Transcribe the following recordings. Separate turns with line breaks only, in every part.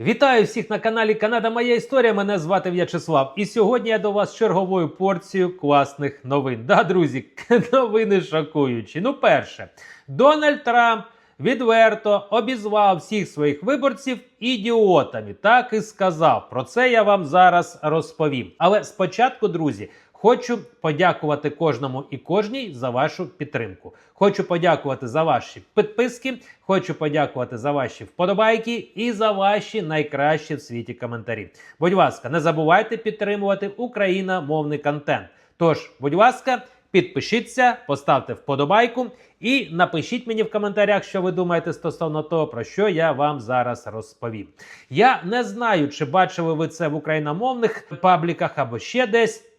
Вітаю всіх на каналі Канада Моя Історія. Мене звати В'ячеслав. І сьогодні я до вас черговою порцією класних новин. Да, друзі, новини шокуючі. Ну, перше, Дональд Трамп відверто обізвав всіх своїх виборців ідіотами. Так і сказав. Про це я вам зараз розповім. Але спочатку, друзі. Хочу подякувати кожному і кожній за вашу підтримку. Хочу подякувати за ваші підписки. Хочу подякувати за ваші вподобайки і за ваші найкращі в світі коментарі. Будь ласка, не забувайте підтримувати україномовний контент. Тож, будь ласка, підпишіться, поставте вподобайку і напишіть мені в коментарях, що ви думаєте стосовно того, про що я вам зараз розповім. Я не знаю, чи бачили ви це в україномовних пабліках або ще десь.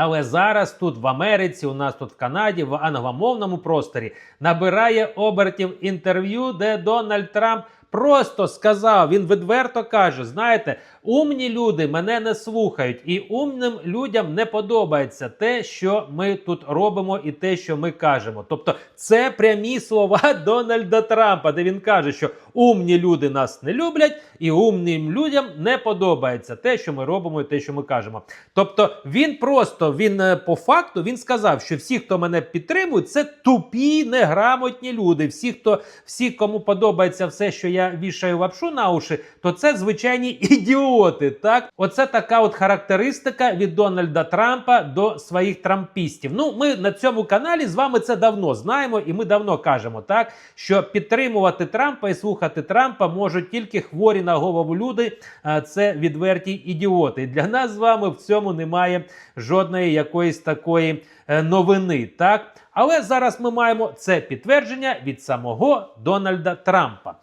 Але зараз тут в Америці, у нас тут в Канаді, в англомовному просторі набирає обертів інтерв'ю, де Дональд Трамп просто сказав, він відверто каже: знаєте, умні люди мене не слухають, і умним людям не подобається те, що ми тут робимо, і те, що ми кажемо. Тобто, це прямі слова Дональда Трампа, де він каже, що умні люди нас не люблять, і умним людям не подобається те, що ми робимо, і те, що ми кажемо. Тобто, він просто він е, по факту він сказав, що всі, хто мене підтримують, це тупі, неграмотні люди. Всі, хто всі, кому подобається все, що я вішаю лапшу на уші, то це звичайні ідіоти. Так, оце така от характеристика від Дональда Трампа до своїх трампістів. Ну, ми на цьому каналі з вами це давно знаємо, і ми давно кажемо, так що підтримувати Трампа і слухати Трампа можуть тільки хворі на голову люди. А це відверті ідіоти. Для нас з вами в цьому немає жодної якоїсь такої е, новини. Так, але зараз ми маємо це підтвердження від самого Дональда Трампа.